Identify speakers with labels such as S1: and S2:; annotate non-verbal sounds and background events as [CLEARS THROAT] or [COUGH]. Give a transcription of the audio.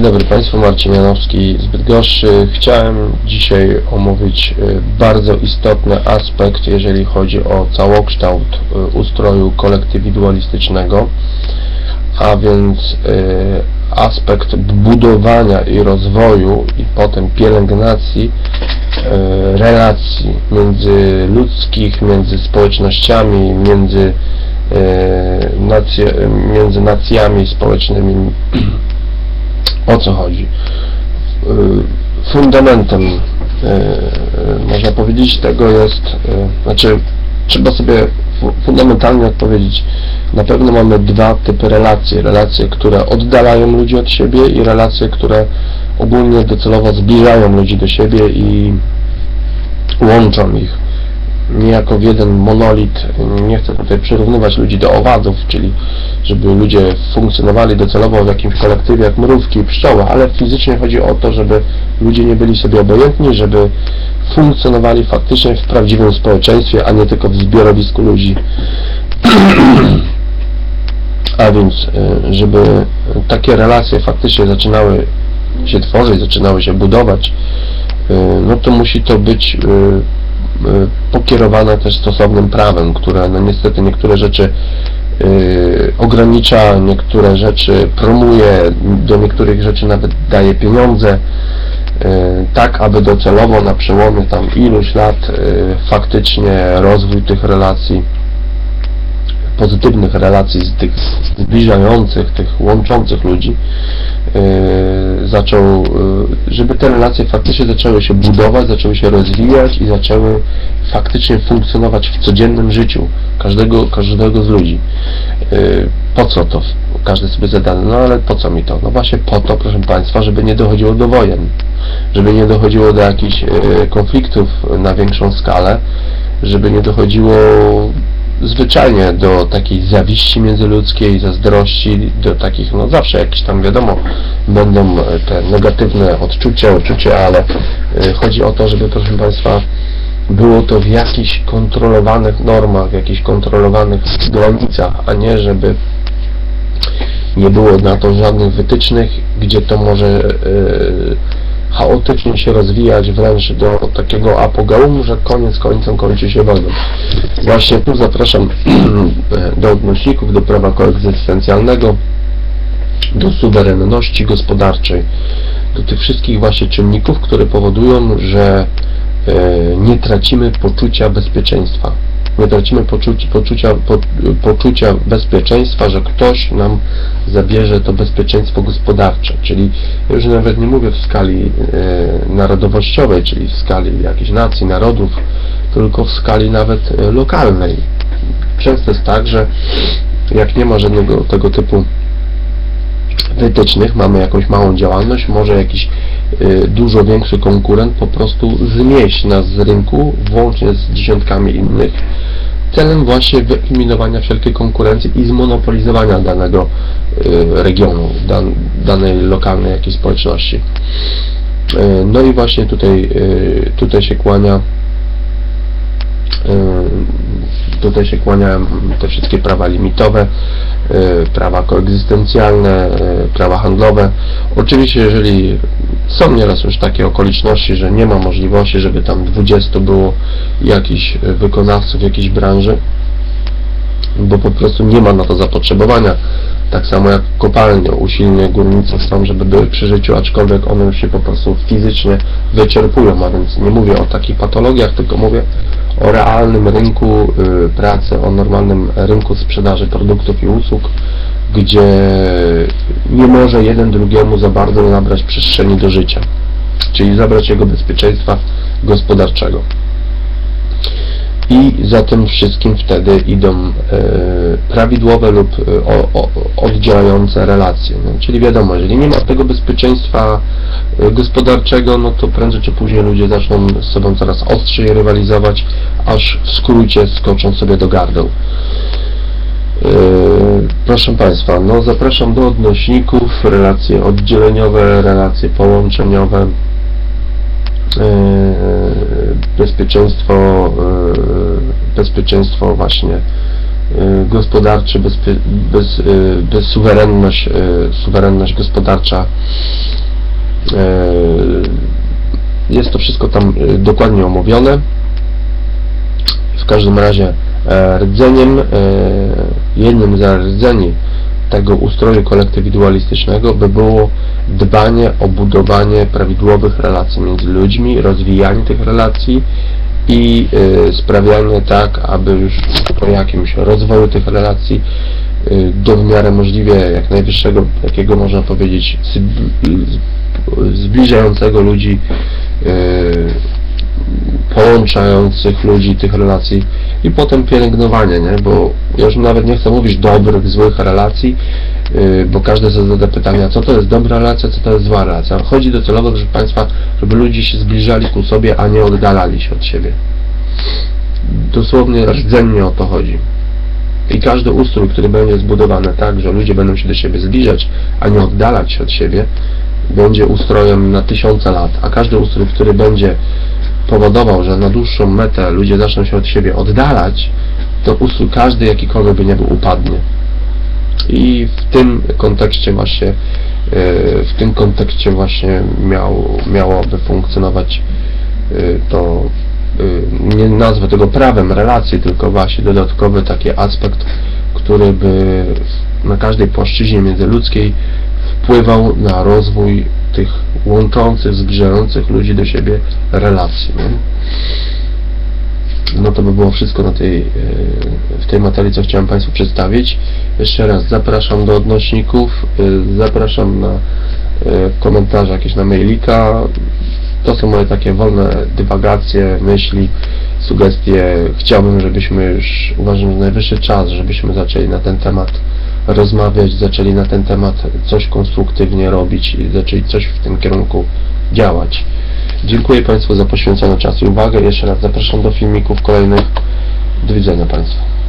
S1: Dzień dobry Państwu, Marcin Janowski z Bydgoszczy. Chciałem dzisiaj omówić y, bardzo istotny aspekt, jeżeli chodzi o całokształt y, ustroju kolektywidualistycznego, a więc y, aspekt budowania i rozwoju i potem pielęgnacji relacji międzyludzkich, między społecznościami, między, nacje, między nacjami społecznymi [CLEARS THROAT] o co chodzi. Y, Fundamentem, y, można powiedzieć, tego jest, y, znaczy trzeba sobie fu- fundamentalnie odpowiedzieć. Na pewno mamy dwa typy relacji. Relacje, które oddalają ludzi od siebie i relacje, które ogólnie docelowo zbliżają ludzi do siebie i łączą ich niejako w jeden monolit. Nie chcę tutaj przyrównywać ludzi do owadów, czyli żeby ludzie funkcjonowali docelowo w jakimś kolektywie jak mrówki i pszczoły, ale fizycznie chodzi o to, żeby ludzie nie byli sobie obojętni, żeby funkcjonowali faktycznie w prawdziwym społeczeństwie, a nie tylko w zbiorowisku ludzi. [CLEARS THROAT] A więc, y, żeby takie relacje faktycznie zaczynały się tworzyć, zaczynały się budować, y, no to musi to być y, pokierowane też stosownym prawem, które no niestety niektóre rzeczy y, ogranicza, niektóre rzeczy promuje, do niektórych rzeczy nawet daje pieniądze, y, tak aby docelowo na przełomie tam iluś lat faktycznie rozwój tych relacji pozytywnych relacji, z tych zbliżających, tych łączących ludzi, zaczął, te relacje faktycznie zaczęły się budować, zaczęły się rozwijać i zaczęły faktycznie funkcjonować w codziennym życiu każdego, każdego z ludzi. Yy, po co to? Każdy sobie zada, no ale po co mi to? No właśnie po to, proszę Państwa, żeby nie dochodziło do wojen, żeby nie dochodziło do jakichś yy, konfliktów na większą skalę, żeby nie dochodziło zwyczajnie do takiej zawiści międzyludzkiej, zazdrości, do takich, no zawsze jakieś tam wiadomo, będą e, te negatywne odczucia, uczucia, ale e, chodzi o to, żeby proszę Państwa było to w jakichś kontrolowanych normach, w jakichś kontrolowanych granicach, a nie żeby nie było na to żadnych wytycznych, gdzie to może e, chaotycznie się rozwijać wręcz do takiego apogeum, że koniec końcem kończy się wojną. Właśnie tu zapraszam [CLEARS THROAT] do odnośników, do prawa koegzystencjalnego, do suwerenności gospodarczej, do tych wszystkich właśnie czynników, które powodują, że e, nie tracimy poczucia bezpieczeństwa. Nie tracimy poczucia, poczucia, po, poczucia bezpieczeństwa, że ktoś nam zabierze to bezpieczeństwo gospodarcze. Czyli ja już nawet nie mówię w skali e, narodowościowej, czyli w skali jakichś nacji, narodów, tylko w skali nawet e, lokalnej. Często jest tak, że jak nie ma żadnego tego typu wytycznych, mamy jakąś małą działalność, może jakiś dużo większy konkurent po prostu zmieść nas z rynku, włącznie z dziesiątkami innych, celem właśnie wyeliminowania wszelkiej konkurencji i zmonopolizowania danego y, regionu, dan, danej lokalnej jakiejś społeczności. Y, no i właśnie tutaj, y, tutaj się kłania y, tutaj się kłaniają te wszystkie prawa limitowe, y, prawa koegzystencjalne, y, prawa handlowe. Oczywiście, jeżeli są nieraz już takie okoliczności, że nie ma możliwości, żeby tam 20 było jakichś y, wykonawców jakiejś branży, bo po prostu nie ma na to zapotrzebowania. Tak samo jak kopalnie usilnie górnicy chcą, żeby były przy życiu, aczkolwiek one już się po prostu fizycznie wyczerpują, a więc nie mówię o takich patologiach, tylko mówię o realnym rynku y, pracy, o normalnym rynku sprzedaży produktów i usług, gdzie nie może jeden drugiemu za bardzo nabrać przestrzeni do życia, czyli zabrać jego bezpieczeństwa gospodarczego. I za tym wszystkim wtedy idą e, prawidłowe lub e, o, o, relacje. No, czyli wiadomo, jeżeli nie ma tego bezpieczeństwa e, gospodarczego, no to prędzej czy później ludzie zaczną z sobą coraz ostrzej rywalizować, aż w skrócie skoczą sobie do gardeł. E, Proszę Państwa, no zapraszam do odnośników, relacje oddzieleniowe, relacje połączeniowe, e, bezpieczeństwo, e, bezpieczeństwo właśnie gospodarczy, bez, bez, bez suwerenność, suwerenność gospodarcza. Jest to wszystko tam dokładnie omówione. W każdym razie rdzeniem, jednym z rdzeni tego ustroju kolektywidualistycznego by było dbanie o budowanie prawidłowych relacji między ludźmi, rozwijanie tych relacji i y, sprawianie tak, aby już po jakimś rozwoju tych relacji y, do w miarę możliwie jak najwyższego, jakiego można powiedzieć, zbliżającego ludzi, y, połączających ludzi tych relacji i potem pielęgnowanie, nie? bo ja już nawet nie chcę mówić dobrych, złych relacji, yy, bo każdy sobie zada pytania, co to jest dobra relacja, co to jest zła relacja. Chodzi docelowo, proszę Państwa, żeby ludzie się zbliżali ku sobie, a nie oddalali się od siebie. Dosłownie rdzennie o to chodzi. I każdy ustrój, który będzie zbudowany tak, że ludzie będą się do siebie zbliżać, a nie oddalać się od siebie, będzie ustrojem na tysiące lat, a każdy ustrój, który będzie powodował, że na dłuższą metę ludzie zaczną się od siebie oddalać, to ustrój każdy jakikolwiek by nie był upadnie. I w tym kontekście właśnie e, w tym kontekście właśnie miał, miałoby funkcjonować e, to e, nie nazwę tego prawem relacji, tylko właśnie dodatkowy taki aspekt, który by na każdej płaszczyźnie międzyludzkiej wpływał na rozwój tych łączących, zbliżających ludzi do siebie relacji. Nie? No to by było wszystko na tej, e, w tej materii, co chciałem Państwu przedstawić. Jeszcze raz zapraszam do odnośników, e, zapraszam na e, komentarze jakieś na mailika. To są moje takie wolne dywagacje, myśli, sugestie. Chciałbym, żebyśmy już, uważam, że najwyższy czas, żebyśmy zaczęli na ten temat rozmawiać, zaczęli na ten temat coś konstruktywnie robić i zaczęli coś w tym kierunku działać. Dziękuję Państwu za poświęcony czas i uwagę. Jeszcze raz zapraszam do filmików kolejnych. Do widzenia Państwu.